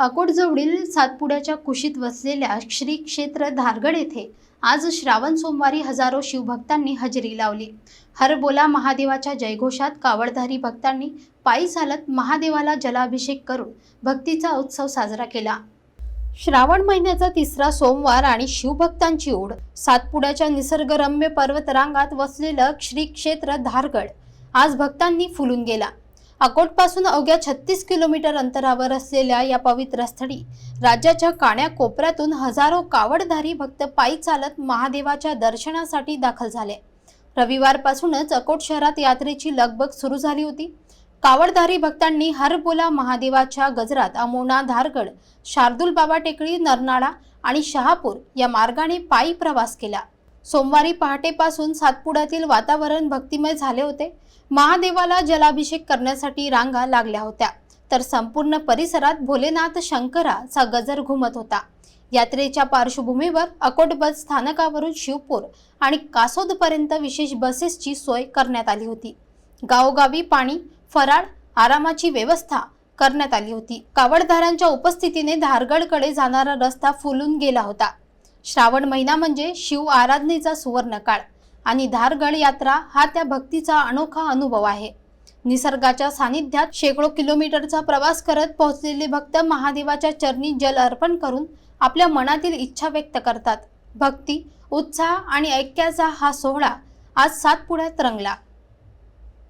अकोटजवळील सातपुड्याच्या कुशीत वसलेल्या श्री क्षेत्र धारगड येथे आज श्रावण सोमवारी हजारो शिवभक्तांनी हजेरी लावली. हर बोला महादेवाच्या जयघोषात कावडधारी भक्तांनी पायी चालत महादेवाला जलाभिषेक करून भक्तीचा उत्सव साजरा केला. श्रावण महिन्याचा तिसरा सोमवार आणि शिवभक्तांची ओढ. सातपुड्याच्या निसर्गरम्य पर्वतरांगात वसलेलं श्री क्षेत्र धारगड आज भक्तांनी फुलून गेला. अकोटपासून अवघ्या छत्तीस किलोमीटर अंतरावर असलेल्या या पवित्र स्थळी राज्याच्या काण्या कोपऱ्यातून हजारो कावडधारी भक्त पायी चालत महादेवाच्या दर्शनासाठी दाखल झाले. रविवारपासूनच अकोट शहरात यात्रेची लगबग सुरू झाली होती. कावडधारी भक्तांनी हरबोला महादेवाच्या गजरात अमोना धारगड शार्दूल बाबा टेकडी नरनाळा आणि शहापूर या मार्गाने पायी प्रवास केला. सोमवारी पहाटेपासून सातपुड्यातील वातावरण भक्तिमय झाले होते. महादेवाला जलाभिषेक करण्यासाठी रांगा लागल्या होत्या. तर संपूर्ण परिसरात भोलेनाथ शंकराचा गजर घुमत होता. यात्रेच्या पार्श्वभूमीवर अकोट बस स्थानकावरून शिवपूर आणि कासोदपर्यंत विशेष बसेसची सोय करण्यात आली होती. गावोगावी पाणी फराळ आरामाची व्यवस्था करण्यात आली होती. कावडधारांच्या उपस्थितीने धारगडकडे जाणारा रस्ता फुलून गेला होता. श्रावण महिना म्हणजे शिव आराधनेचा सुवर्णकाळ आणि धारगड यात्रा हा त्या भक्तीचा अनोखा अनुभव आहे. निसर्गाच्या सानिध्यात शेकडो किलोमीटरचा प्रवास करत पोहोचलेले भक्त महादेवाच्या चरणी जल अर्पण करून आपल्या मनातील इच्छा व्यक्त करतात. भक्ती उत्साह आणि ऐक्याचा हा सोहळा आज सातपुड्यात रंगला.